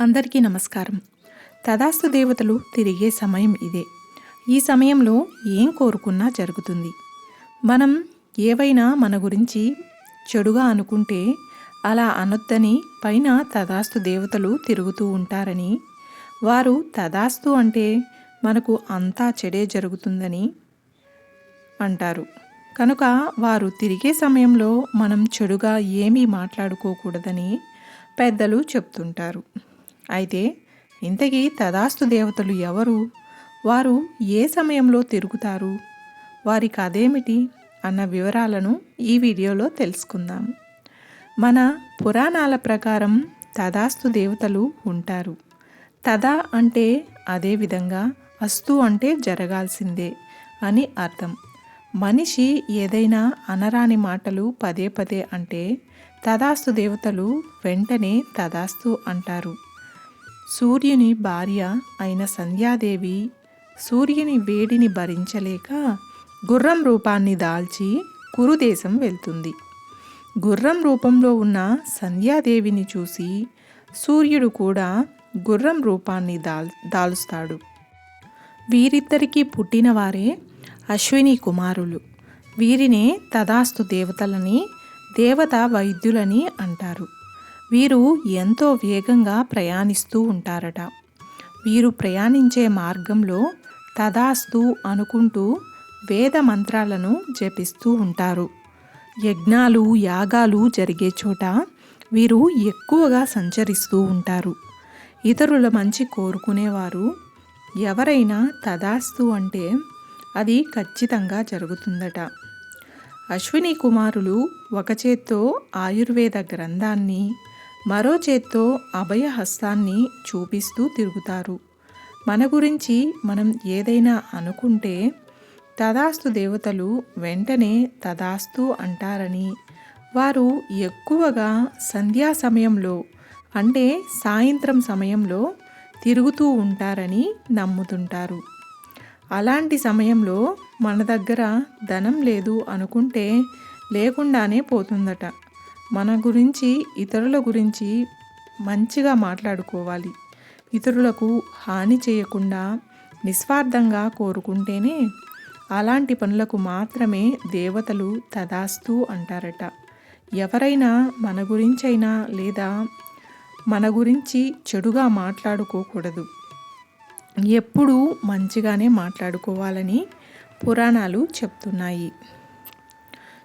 అందరికీ నమస్కారం. తదాస్తు దేవతలు తిరిగే సమయం ఇదే. ఈ సమయంలో ఏం కోరుకున్నా జరుగుతుంది. మనం ఏవైనా మన గురించి చెడుగా అనుకుంటే అలా అనొద్దని పైన తదాస్తు దేవతలు తిరుగుతూ ఉంటారని వారు తదాస్తు అంటే మనకు అంతా చెడే జరుగుతుందని అంటారు. కనుక వారు తిరిగే సమయంలో మనం చెడుగా ఏమీ మాట్లాడుకోకూడదని పెద్దలు చెప్తుంటారు. అయితే ఇంతకీ తదాస్తు దేవతలు ఎవరు? వారు ఏ సమయంలో తిరుగుతారు? వారి కథేమిటి? అన్న వివరాలను ఈ వీడియోలో తెలుసుకుందాం. మన పురాణాల ప్రకారం తదాస్తు దేవతలు ఉంటారు. తదా అంటే అదే విధంగా అస్తు అంటే జరగాల్సిందే అని అర్థం. మనిషి ఏదైనా అనరాని మాటలు పదే పదే అంటే తదాస్తు దేవతలు వెంటనే తదాస్తు అంటారు. సూర్యుని భార్య అయిన సంధ్యాదేవి సూర్యుని వేడిని భరించలేక గుర్రం రూపాన్ని దాల్చి కురుదేశం వెళ్తుంది. గుర్రం రూపంలో ఉన్న సంధ్యాదేవిని చూసి సూర్యుడు కూడా గుర్రం రూపాన్ని దాల్ దాలుస్తాడు. వీరిద్దరికీ పుట్టినవారే అశ్విని కుమారులు. వీరినే తదాస్తు దేవతలని దేవత వైద్యులని అంటారు. వీరు ఎంతో వేగంగా ప్రయాణిస్తూ ఉంటారట. వీరు ప్రయాణించే మార్గంలో తదాస్తు అనుకుంటూ వేద మంత్రాలను జపిస్తూ ఉంటారు. యజ్ఞాలు యాగాలు జరిగే చోట వీరు ఎక్కువగా సంచరిస్తూ ఉంటారు. ఇతరుల మంచి కోరుకునేవారు ఎవరైనా తదాస్తు అంటే అది ఖచ్చితంగా జరుగుతుందట. అశ్విని కుమారులు ఒక చేత్తో ఆయుర్వేద గ్రంథాన్ని మరో చేత్తో అభయహస్తాన్ని చూపిస్తూ తిరుగుతారు. మన గురించి మనం ఏదైనా అనుకుంటే తదాస్తు దేవతలు వెంటనే తదాస్తు అంటారని. వారు ఎక్కువగా సంధ్యా సమయంలో అంటే సాయంత్రం సమయంలో తిరుగుతూ ఉంటారని నమ్ముతుంటారు. అలాంటి సమయంలో మన దగ్గర ధనం లేదు అనుకుంటే లేకుండానే పోతుందట. మన గురించి ఇతరుల గురించి మంచిగా మాట్లాడుకోవాలి. ఇతరులకు హాని చేయకుండా నిస్వార్థంగా కోరుకుంటేనే అలాంటి పనులకు మాత్రమే దేవతలు తదాస్తు అంటారట. ఎవరైనా మన గురించైనా లేదా మన గురించి చెడుగా మాట్లాడుకోకూడదు. ఎప్పుడూ మంచిగానే మాట్లాడుకోవాలని పురాణాలు చెప్తున్నాయి.